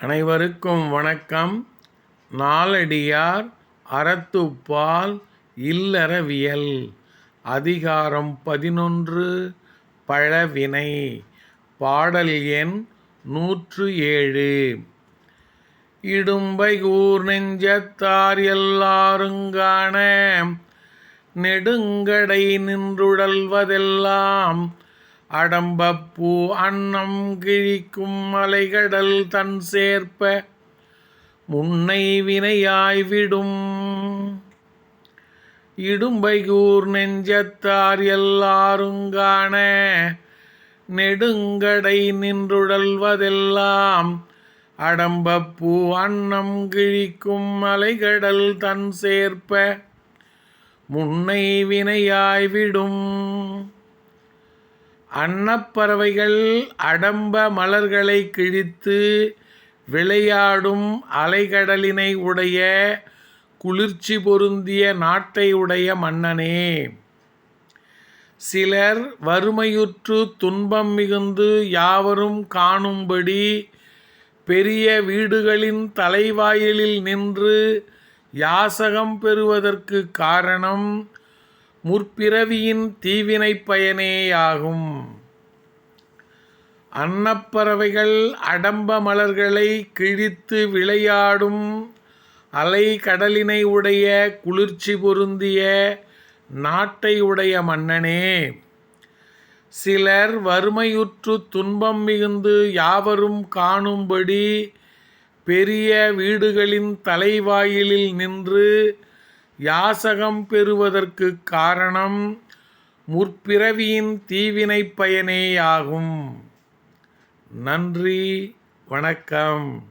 அனைவருக்கும் வணக்கம். நாலடியார் அறத்துப்பால் இல்லறவியல். அதிகாரம் பதினொன்று பழவினை. பாடல் எண் நூற்று ஏழு. இடும்பை ஊர் நெஞ்சத்தார் எல்லாருங்கான நெடுங்கடை நின்றுடல்வதெல்லாம் அடம்பப்பூ அன்னம் கிழிக்கும் மலைகடல் தன் சேர்ப்ப முன்னை வினையாய் விடும். இடும்பைகூர் நெஞ்சத்தார் எல்லாருங்கான நெடுங்கடை நின்றுடல்வதெல்லாம் அடம்பப்பூ அன்னம் கிழிக்கும் மலைகடல் தன் சேர்ப்ப முன்னை வினையாய் விடும். அன்னப்பறவைகள் அடம்ப மலர்களை கிழித்து விளையாடும் அலைகடலினை உடைய குளிர்ச்சி பொருந்திய நாட்டை உடைய மன்னனே. சிலர் வறுமையுற்று துன்பம் மிகுந்து யாவரும் காணும்படி பெரிய வீடுகளின் தலைவாயிலில் நின்று யாசகம் பெறுவதற்கு காரணம் முற்பிறவியின் தீவினை பயனேயாகும். அன்னப்பறவைகள் அடம்ப மலர்களை கிழித்து விளையாடும் அலை கடலினை உடைய குளிர்ச்சி பொருந்திய நாட்டை உடைய மன்னனே. சிலர் வறுமையுற்று துன்பம் மிகுந்து யாவரும் காணும்படி பெரிய வீடுகளின் தலைவாயிலில் நின்று யாசகம் பெறுவதற்கு காரணம் முற்பிறவியின் தீவினை பயனேயாகும். நன்றி வணக்கம்.